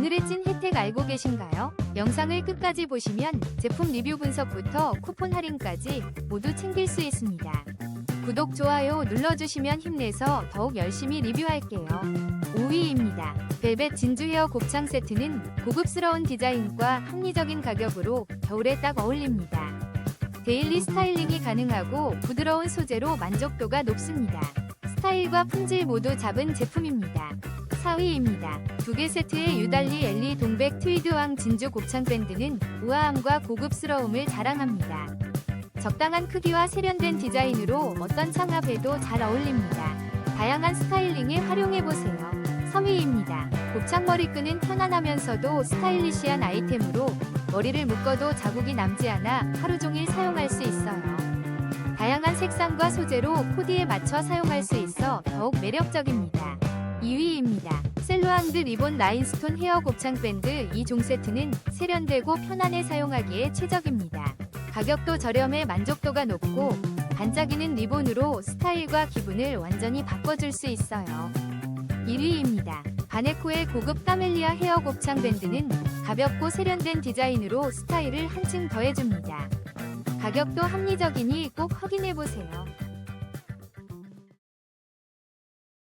오늘의 찐 혜택 알고 계신가요? 영상을 끝까지 보시면 제품 리뷰 분석부터 쿠폰 할인까지 모두 챙길 수 있습니다. 구독, 좋아요 눌러주시면 힘내서 더욱 열심히 리뷰할게요. 5위입니다. 벨벳 진주 헤어 곱창 세트는 고급스러운 디자인과 합리적인 가격으로 겨울에 딱 어울립니다. 데일리 스타일링이 가능하고 부드러운 소재로 만족도가 높습니다. 스타일과 품질 모두 잡은 제품입니다. 4위입니다. 두 개 세트의 유달리 엘리 동백 트위드왕 진주 곱창 밴드는 우아함과 고급스러움을 자랑합니다. 적당한 크기와 세련된 디자인으로 어떤 장갑에도 잘 어울립니다. 다양한 스타일링에 활용해보세요. 3위입니다. 곱창 머리끈은 편안하면서도 스타일리시한 아이템으로 머리를 묶어도 자국이 남지 않아 하루 종일 사용할 수 있어요. 다양한 색상과 소재로 코디에 맞춰 사용할 수 있어 더욱 매력적입니다. 2위입니다. 셀로앙드 리본 라인스톤 헤어 곱창 밴드 2종 세트는 세련되고 편안해 사용하기에 최적입니다. 가격도 저렴해 만족도가 높고 반짝이는 리본으로 스타일과 기분을 완전히 바꿔줄 수 있어요. 1위입니다. 바네코의 고급 까멜리아 헤어 곱창 밴드는 가볍고 세련된 디자인으로 스타일을 한층 더해줍니다. 가격도 합리적이니 꼭 확인해보세요.